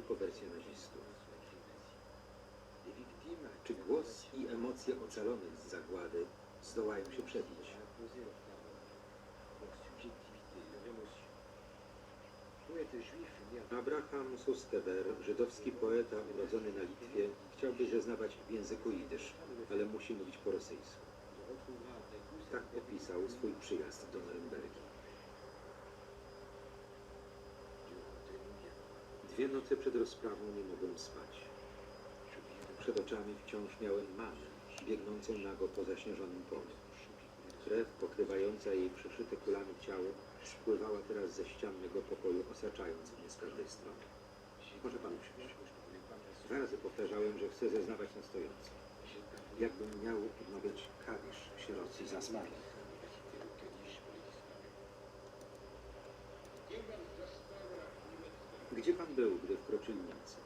tylko wersja nazistów. Czy głos i emocje ocalonych z zagłady zdołają się przebić? Abraham Suskever, żydowski poeta urodzony na Litwie, chciałby zeznawać w języku jidysz, ale musi mówić po rosyjsku. Tak opisał swój przyjazd do Norymbergi. Dwie noce przed rozprawą nie mogłem spać. Przed oczami wciąż miałem mamę, biegnącą nago po zaśnieżonym polu. Krew pokrywająca jej przyszyte kulami ciało spływała teraz ze ścian mego pokoju, osaczając mnie z każdej strony. Może pan usiąść. Dwa razy powtarzałem, że chcę zeznawać na stojąco. Jakbym miał odmawiać kadisz sierocy za Gdzie pan był, gdy wkroczyli Niemcy?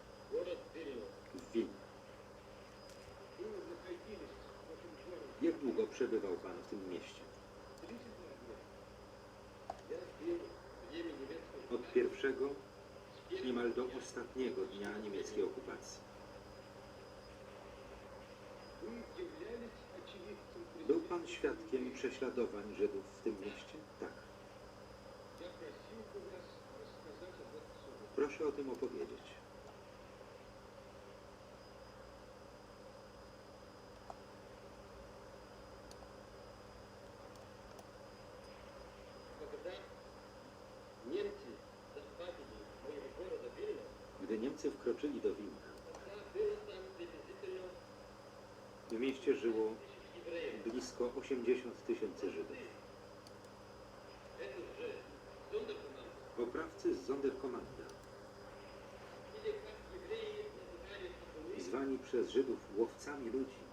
W Wilnie. Jak długo przebywał pan w tym mieście? Od pierwszego niemal do ostatniego dnia niemieckiej okupacji. Był pan świadkiem prześladowań Żydów w tym mieście? Tak. Proszę o tym opowiedzieć. Gdy Niemcy wkroczyli do Wilna, w mieście żyło blisko 80 tysięcy Żydów. Oprawcy z Zonderkommanda przez Żydów łowcami ludzi.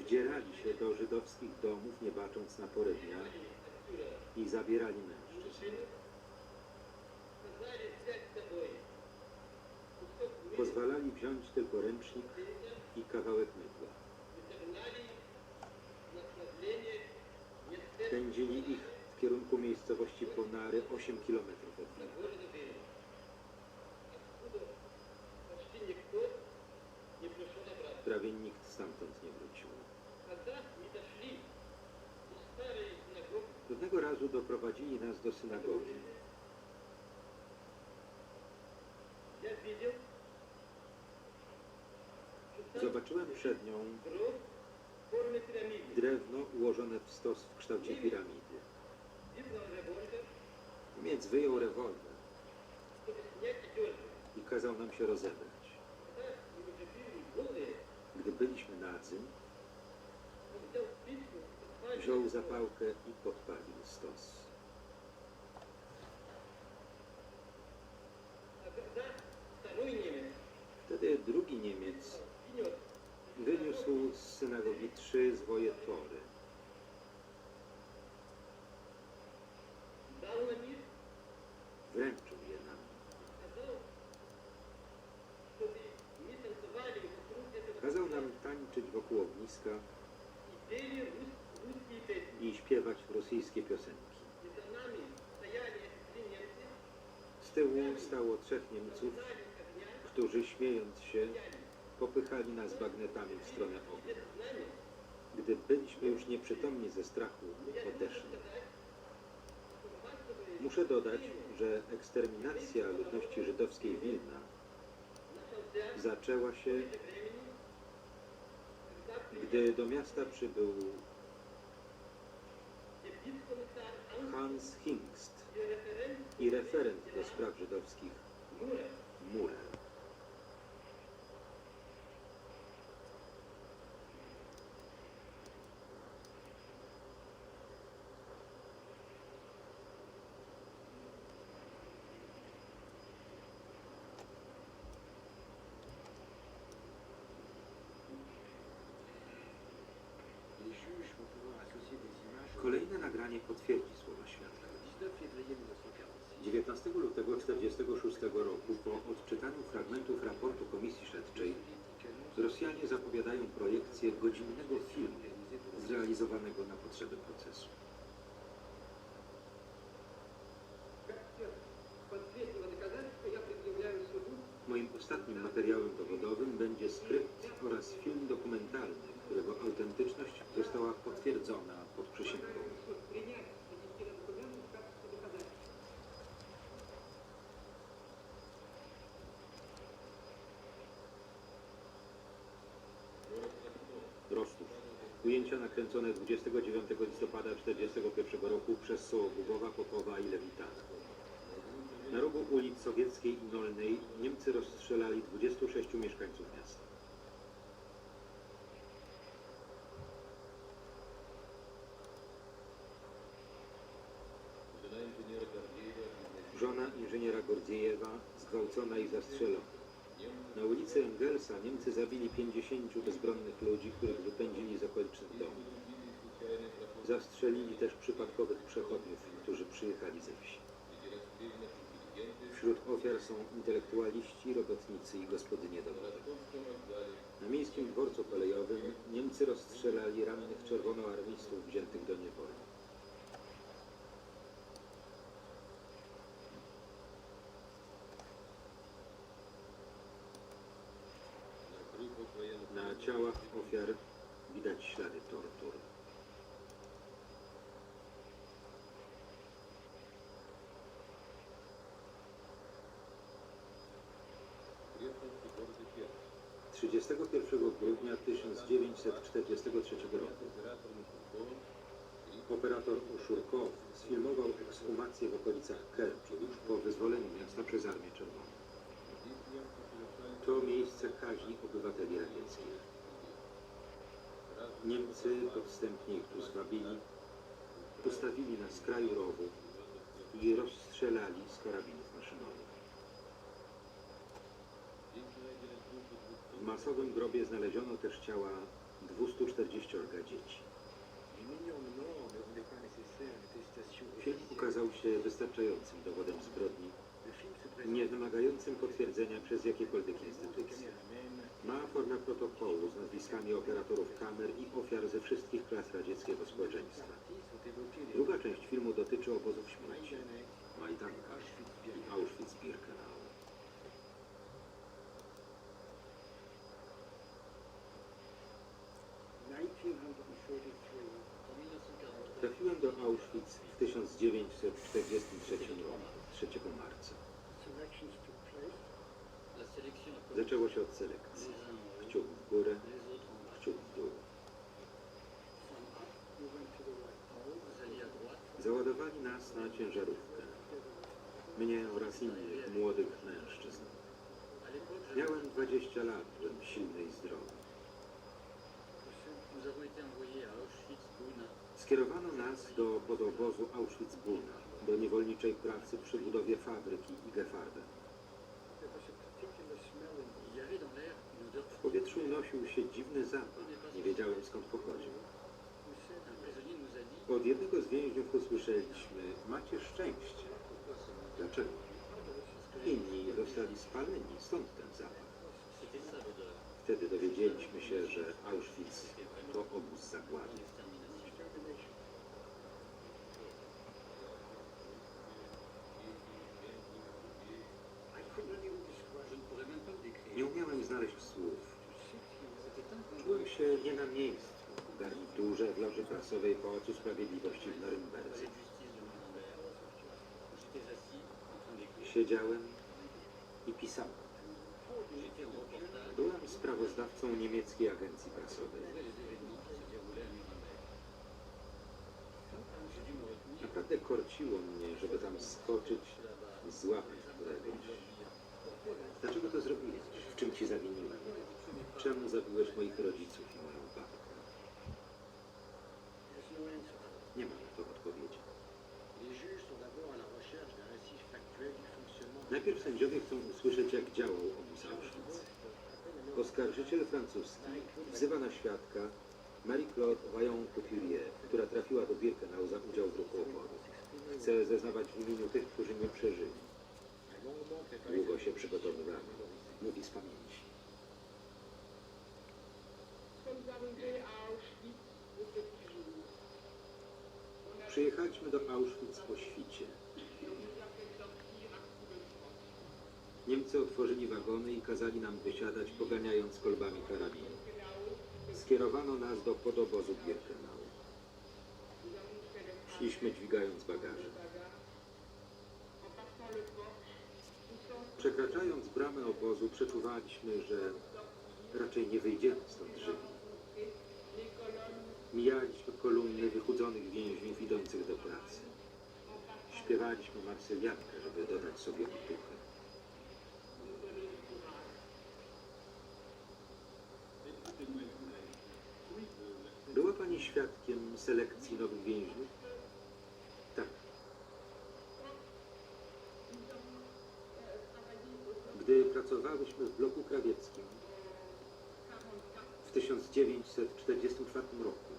Wdzierali się do żydowskich domów, nie bacząc na porę dnia i zabierali mężczyzn. Pozwalali wziąć tylko ręcznik i kawałek mydła. Pędzili ich w kierunku miejscowości Bonary 8 km od Prawie nikt stamtąd nie wrócił. Pewnego razu doprowadzili nas do synagogi. Zobaczyłem przed nią drewno ułożone w stos w kształcie piramidy. Niemiec wyjął rewolwer i kazał nam się rozebrać. Gdy byliśmy nadzy, wziął zapałkę i podpalił stos. Wtedy drugi Niemiec wyniósł z synagogi trzy zwoje tory. rosyjskie piosenki. Z tyłu stało trzech Niemców, którzy śmiejąc się popychali nas bagnetami w stronę ognia. Gdy byliśmy już nieprzytomni ze strachu, odeszli. Muszę dodać, że eksterminacja ludności żydowskiej Wilna zaczęła się, gdy do miasta przybył Hans Hingst i referent do spraw żydowskich Mure. Potwierdzi słowa świadka. 19 lutego 1946 roku po odczytaniu fragmentów raportu Komisji Śledczej Rosjanie zapowiadają projekcję godzinnego filmu zrealizowanego na potrzeby procesu. Moim ostatnim materiałem dowodowym będzie skrypt oraz film dokumentalny, którego autentyczność została potwierdzona pod przysięgą. Nakręcone 29 listopada 1941 roku przez Sołogubowa, Popowa i Lewitana. Na rogu ulic Sowieckiej i Nolnej Niemcy rozstrzelali 26 mieszkańców miasta. Żona inżyniera Gordziejewa zgwałcona i zastrzelona. Na ulicy Engelsa Niemcy zabili 50 bezbronnych ludzi, których wypędzili. Zastrzelili też przypadkowych przechodniów, którzy przyjechali ze wsi. Wśród ofiar są intelektualiści, robotnicy i gospodynie domowe. Na miejskim dworcu kolejowym Niemcy rozstrzelali rannych czerwonoarmistów wziętych do niewoli. Na ciałach ofiar widać ślady tortur. Trzydziestego pierwszego grudnia 1943 roku operator Uszurkow sfilmował ekshumację w okolicach Kerczu już po wyzwoleniu miasta przez Armię Czerwoną. To miejsce kaźni obywateli radzieckich. Niemcy podstępnie ich tu zwabili, postawili na skraju rowu i rozstrzelali z karabinów maszynowych. W masowym grobie znaleziono też ciała 240 dzieci. Film ukazał się wystarczającym dowodem zbrodni, nie wymagającym potwierdzenia przez jakiekolwiek instytucje. Ma formę protokołu z nazwiskami operatorów kamer i ofiar ze wszystkich klas radzieckiego społeczeństwa. Druga część filmu dotyczy obozów śmierci, Majdanka i Auschwitz-Birkenau. Auschwitz w 1943 roku, 3 marca. Zaczęło się od selekcji. Kciuk w górę, kciuk w dół. Załadowali nas na ciężarówkę. Mnie oraz innych młodych mężczyzn. Miałem 20 lat, byłem silny i zdrowy. Skierowano nas do podobozu Auschwitz-Buna, do niewolniczej pracy przy budowie fabryki une odeur W powietrzu unosił się dziwny zapach. Nie wiedziałem skąd pochodził. Od jednego z więźniów usłyszeliśmy, macie szczęście. Dlaczego? Inni zostali spaleni, stąd ten zapach. Wtedy dowiedzieliśmy się, że Auschwitz to obóz zagłady. Pałacu Sprawiedliwości w Norymberdze. Siedziałem i pisałem. Byłem sprawozdawcą niemieckiej agencji prasowej. Naprawdę korciło mnie, żeby tam skoczyć, złapać któregoś. Dlaczego to zrobiłeś? W czym ci zawiniłem? Czemu zabiłeś moich rodziców i moją babkę? Nie ma na to odpowiedzi. Najpierw sędziowie chcą usłyszeć, jak działał obóz Auschwitz. Oskarżyciel francuski wzywa na świadka Marie-Claude Vaillant-Couturier, która trafiła do Birkenau za udział w ruchu oporu. Chce zeznawać w imieniu tych, którzy nie przeżyli. Długo się przygotowywano. Mówi z pamięci. Przyjechaliśmy do Auschwitz po świcie. Niemcy otworzyli wagony i kazali nam wysiadać, poganiając kolbami karabinu. Skierowano nas do podobozu Birkenau. Szliśmy dźwigając bagaże. Przekraczając bramę obozu, przeczuwaliśmy, że raczej nie wyjdziemy stąd żywi. Mijaliśmy kolumny wychudzonych więźniów idących do pracy. Śpiewaliśmy marsyliankę, żeby dodać sobie otuchy. Była Pani świadkiem selekcji nowych więźniów? Tak. Gdy pracowałyśmy w bloku krawieckim w 1944 roku,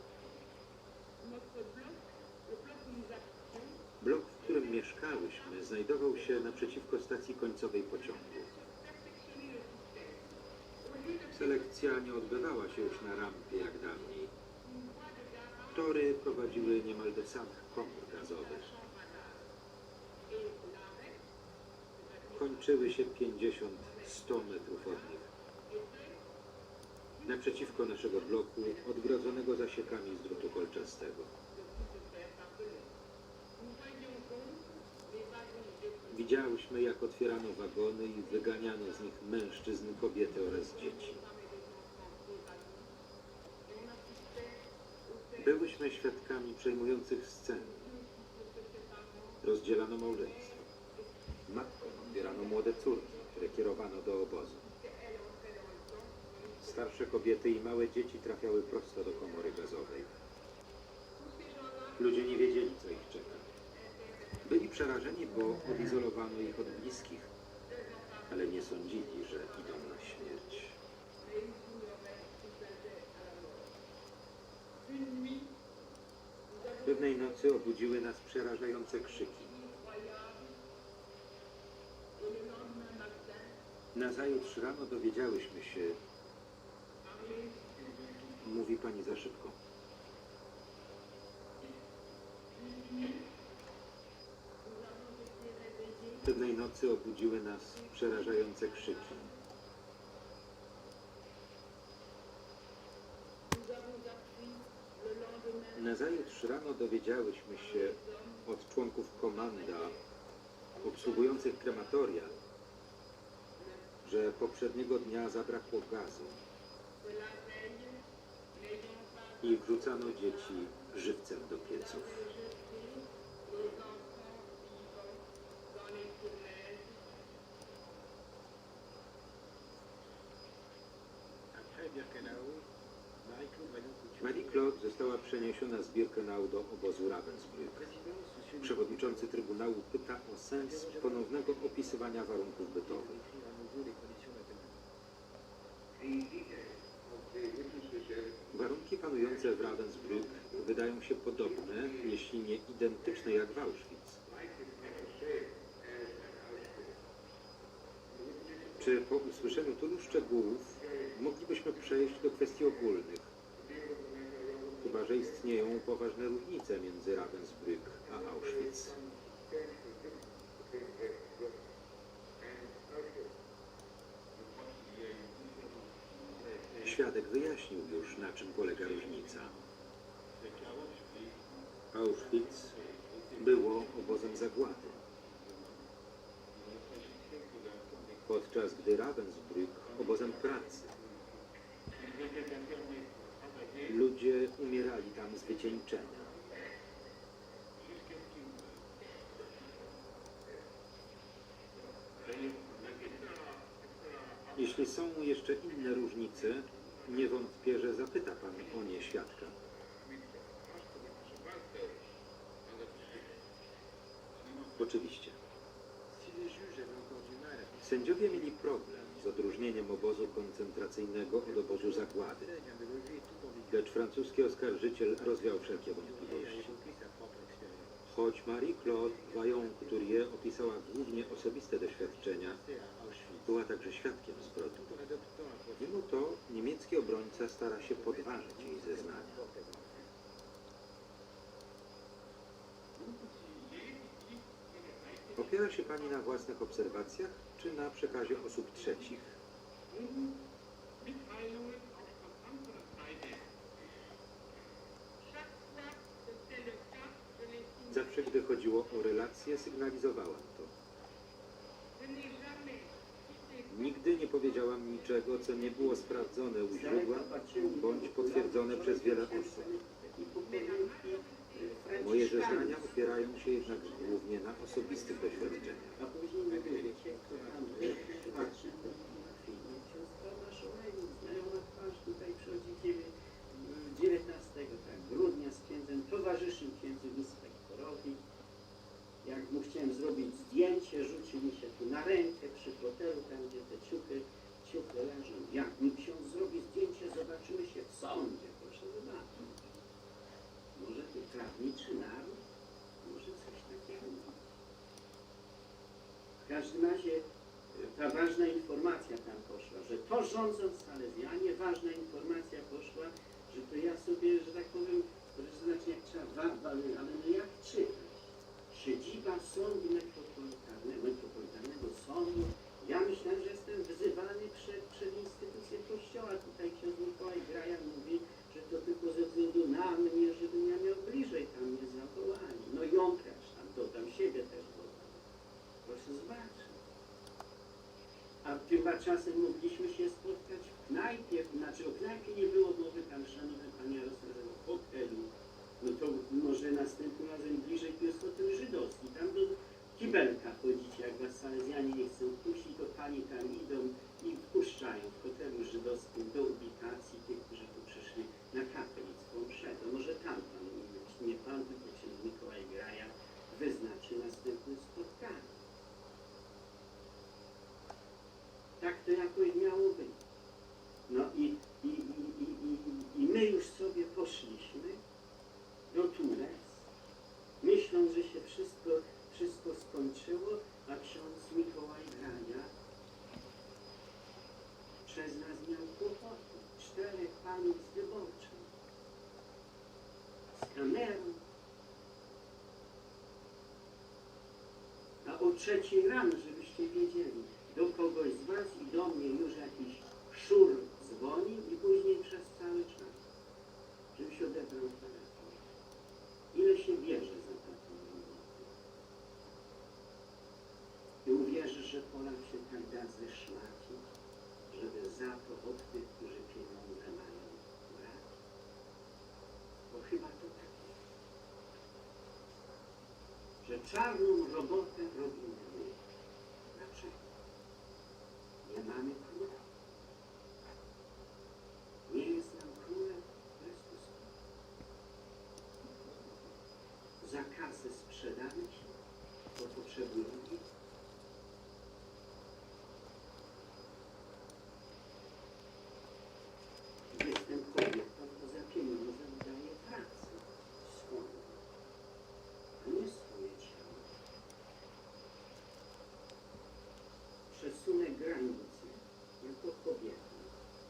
blok, w którym mieszkałyśmy, znajdował się naprzeciwko stacji końcowej pociągu. Selekcja nie odbywała się już na rampie jak dawniej. Tory prowadziły niemal do samych komór gazowych. Kończyły się 50-100 metrów od nich. Naprzeciwko naszego bloku, odgrodzonego zasiekami z drutu kolczastego. Widziałyśmy, jak otwierano wagony i wyganiano z nich mężczyzn, kobiety oraz dzieci. Byłyśmy świadkami przejmujących scen. Rozdzielano małżeństwo. Matkom odbierano młode córki, które kierowano do obozu. Starsze kobiety i małe dzieci trafiały prosto do komory gazowej. Ludzie nie wiedzieli, co ich czeka. Byli przerażeni, bo odizolowano ich od bliskich, ale nie sądzili, że idą na śmierć. Pewnej nocy obudziły nas przerażające krzyki. Nazajutrz rano dowiedziałyśmy się, mówi pani za szybko. Pewnej nocy obudziły nas przerażające krzyki. Nazajutrz rano dowiedziałyśmy się od członków komanda obsługujących krematoria, że poprzedniego dnia zabrakło gazu i wrzucano dzieci żywcem do pieców. Après Birkenau, Marie-Claude Vaillant-Couture, Marie-Claude została przeniesiona z Birkenau do obozu Ravensbrück. Przewodniczący Trybunału pyta o sens ponownego opisywania warunków bytowych. Warunki panujące w Ravensbrück wydają się podobne, jeśli nie identyczne jak w Auschwitz. Czy po usłyszeniu tylu szczegółów moglibyśmy przejść do kwestii ogólnych? Chyba, że istnieją poważne różnice między Ravensbrück a Auschwitz. Świadek wyjaśnił już, na czym polega różnica. Auschwitz było obozem zagłady, podczas gdy Ravensbrück obozem pracy. Ludzie umierali tam z wycieńczenia. Jeśli są jeszcze inne różnice, nie wątpię, że zapyta Pan o nie świadka. Oczywiście. Sędziowie mieli problem z odróżnieniem obozu koncentracyjnego od obozu zagłady, lecz francuski oskarżyciel rozwiał wszelkie wątpliwości. Choć Marie-Claude Vaillant-Couturier opisała głównie osobiste doświadczenia, była także świadkiem zbrodni. Mimo to niemiecki obrońca stara się podważyć jej zeznania. Opiera się Pani na własnych obserwacjach, czy na przekazie osób trzecich? Relacje, sygnalizowałam to. Nigdy nie powiedziałam niczego, co nie było sprawdzone u źródła bądź potwierdzone przez wiele osób. Moje zeznania opierają się jednak głównie na osobistych doświadczeniach. A później mówię, cię, kocham, patrzę na filmie, siostra nasza znajoma twarz tutaj przychodzi kiedy 19 tak, grudnia z księdzem, towarzyszył księdzu inspektorowi. Jak mu chciałem zrobić zdjęcie, rzucił mi się tu na rękę przy fotelu, tam gdzie te ciuchy, ciuchy leżą. Jak mi ksiądz zrobi zdjęcie, zobaczymy się w sądzie, proszę zobaczyć. Może tu prawniczy naród? Może coś takiego? W każdym razie e, ta ważna informacja tam poszła, że to rządzą Salezjanie, ważna informacja poszła, że to ja sobie, że tak powiem, to znaczy jak trzeba, ale no jak czytać? Siedziba Sądu Metropolitarnego, Metropolitarnego Sądu. Ja myślałem, że jestem wzywany przed, przed instytucję kościoła. Tutaj ksiądz Mikołaj Graja mówi, że to tylko ze względu na mnie, żebym ja miał bliżej tam mnie zawołali. No jątracz tam, dodam siebie też dodam. Proszę zobaczyć. A tymczasem mogliśmy się spotkać w knajpie, znaczy o knajpie nie było mowy tam, szanowny panie Jarosławie, o hotelu. No to może następnym razem bliżej hotel żydowski. Tam do kibelka chodzicie, jak was salezjanie nie chcą puścić, to pani tam idą i wpuszczają w hotelu żydowskim do ubikacji tych, którzy tu przyszli na katolicką mszę. To może tam pan, nie pan, tylko ksiądz Mikołaj Graja wyznaczy następne spotkanie. Tak to jakoś miało być. No i, i, i, i, i, i my już sobie poszliśmy do Tunes, myśląc, że się wszystko, wszystko skończyło, a ksiądz Mikołaj Grania przez nas miał kłopoty. Czterech panów z wyborczą, A o trzeciej rano, żebyście wiedzieli, do kogoś z was i do mnie już jakiś szur dzwonił i później przez cały czas, żebyś odebrał telefon. Ile się bierze za taką robotę? I uwierzysz, że Polak się tak da zeszmacić, żeby za to od tych, którzy pieniądze mają, chyba to tak jest. Że czarną robotę robimy my. Dlaczego? Nie mamy króla. Nie jest nam królem Chrystus. Za kasę sprzedamy się, bo potrzebujemy. Jestem kobietą, to za pieniądze daję pracę swoją, a nie swoje ciało. Przesunę granice jako kobieta.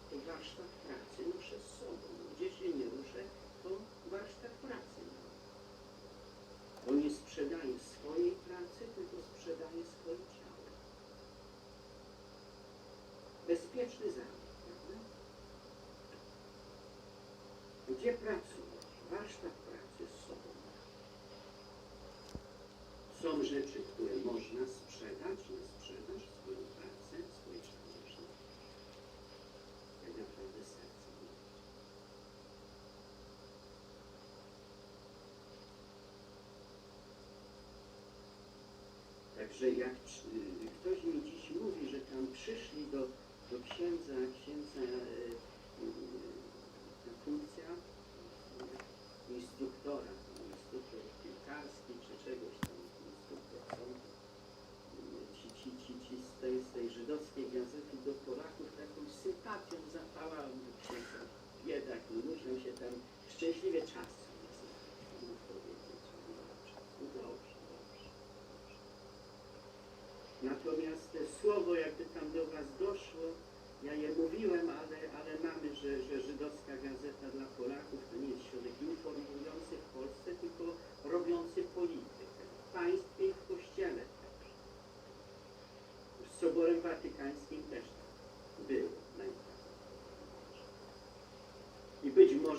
To warsztat pracy noszę z sobą. Gdzie się nie ruszę, to warsztat pracy mam. Bo nie sprzedaję swojej pracy, tylko sprzedaję swoje ciało. Bezpieczny zawód, prawda? Gdzie pracujesz? Warsztat pracy z sobą. Są rzeczy, które można sprzedać na sprzedaż, swoją pracę, swoje można tak naprawdę serce Także jak y, ktoś mi dziś mówi, że tam przyszli do, do księdza, księdza e, y, ta funkcja y, instruktora, tam instruktor piłkarski czy czegoś tam, instruktor sądu, y, ci, ci, ci, ci z, tej, z tej żydowskiej gazety do Polaków taką sympatią zapałałem do księdza. Biedak, muszę się tam szczęśliwie dobrze. Natomiast te słowo, jakby tam do Was doszło, ja je mówiłem,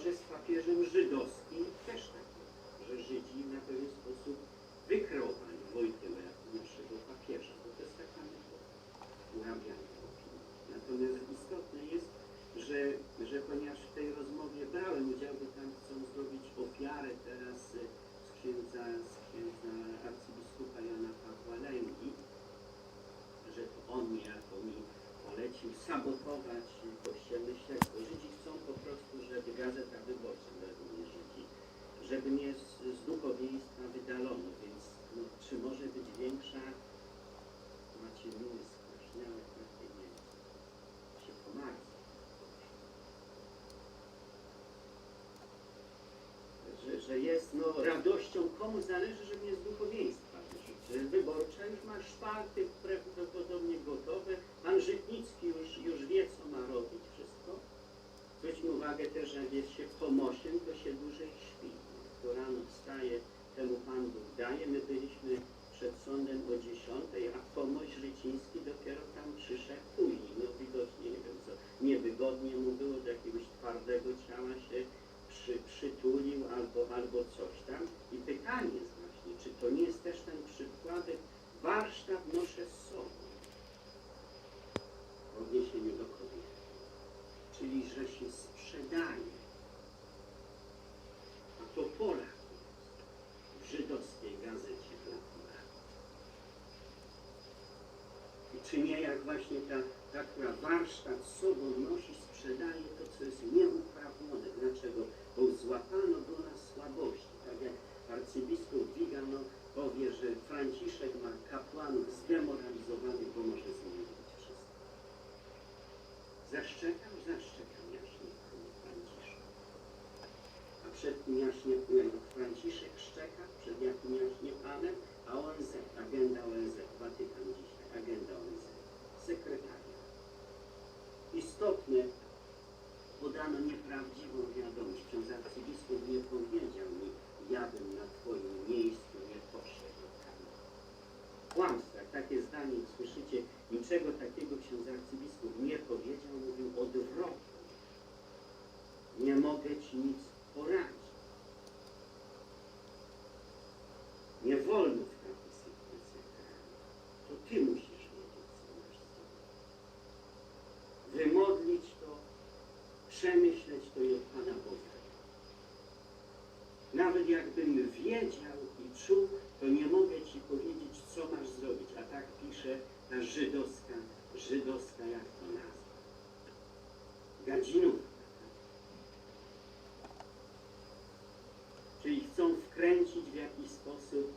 towarzystw papieżem żydowskim. radością, komu zależy, żeby nie z duchowieństwa. Wyborcza już ma szparty prawdopodobnie gotowe. Pan Żytnicki już, już wie, co ma robić wszystko. Zwróćmy uwagę też, że jak jest się pomosiem, to się dłużej śpi. Kto rano wstaje, temu Pan Bóg daje. My byliśmy przed sądem o dziesiątej, a pomoś Życiński dopiero tam przyszedł czy nie, jak właśnie ta, ta która warsztat sobą nosi, sprzedaje to, co jest nieuprawnione. Dlaczego? Bo złapano jakbym wiedział i czuł, to nie mogę ci powiedzieć, co masz zrobić. A tak pisze ta żydowska, żydowska, jak to nazwa, gadzinówka. Czyli chcą wkręcić w jakiś sposób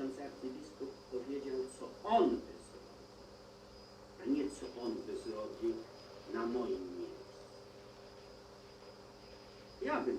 ksiądz arcybiskup powiedział, co on by zrobił, a nie co on by zrobił na moim miejscu. Ja bym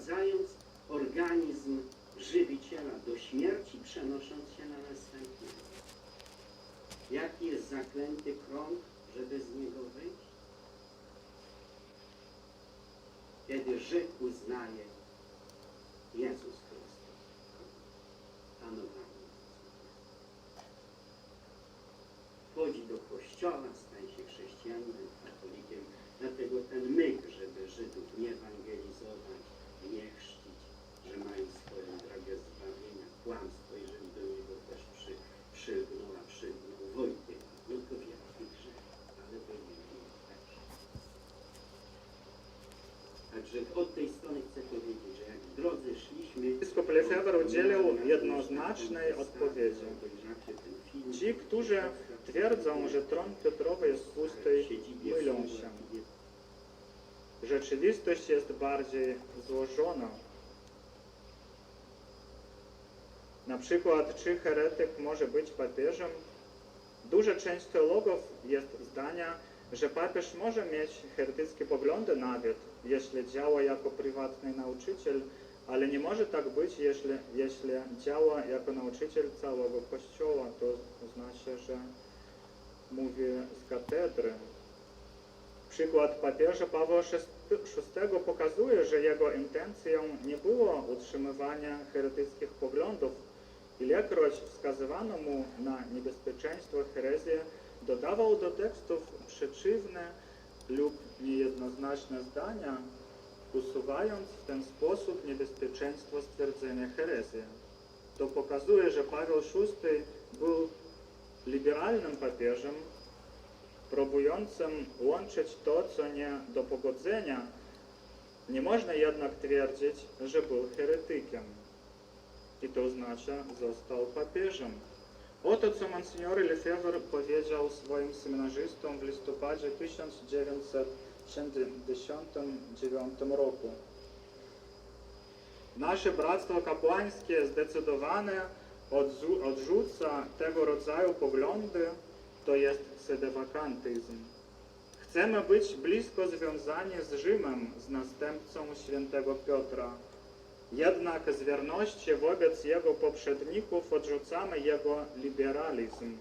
doprowadzając organizm żywiciela do śmierci, przenosząc się na następnego. Jaki jest zaklęty krąg, żeby z niego wyjść? Kiedy Żyd uznaje Jezus Chrystus, panowanie. Wchodzi do kościoła, Lefebvre udzielił jednoznacznej odpowiedzi. Ci, którzy twierdzą, że tron Piotrowy jest pusty, mylą się. Rzeczywistość jest bardziej złożona. Na przykład, czy heretyk może być papieżem? Duża część teologów jest zdania, że papież może mieć heretyckie poglądy nawet, jeśli działa jako prywatny nauczyciel, ale nie może tak być, jeśli, jeśli działa jako nauczyciel całego Kościoła. To znaczy, że mówi z katedry. Przykład papieża Pawła VI pokazuje, że jego intencją nie było utrzymywania heretyckich poglądów. Ilekroć wskazywano mu na niebezpieczeństwo herezji, dodawał do tekstów przeciwne lub niejednoznaczne zdania, usuwając w ten sposób niebezpieczeństwo stwierdzenia herezji. To pokazuje, że Paweł VI był liberalnym papieżem, próbującym łączyć to, co nie do pogodzenia. Nie można jednak twierdzić, że był heretykiem. I to znaczy, został papieżem. Oto co Monsignor Lefebvre powiedział swoim seminarzystom w listopadzie 1979 roku. Nasze bractwo kapłańskie zdecydowane odrzuca tego rodzaju poglądy, to jest sedewakantyzm. Chcemy być blisko związani z Rzymem, z następcą świętego Piotra. Jednak z wierności wobec jego poprzedników odrzucamy jego liberalizm.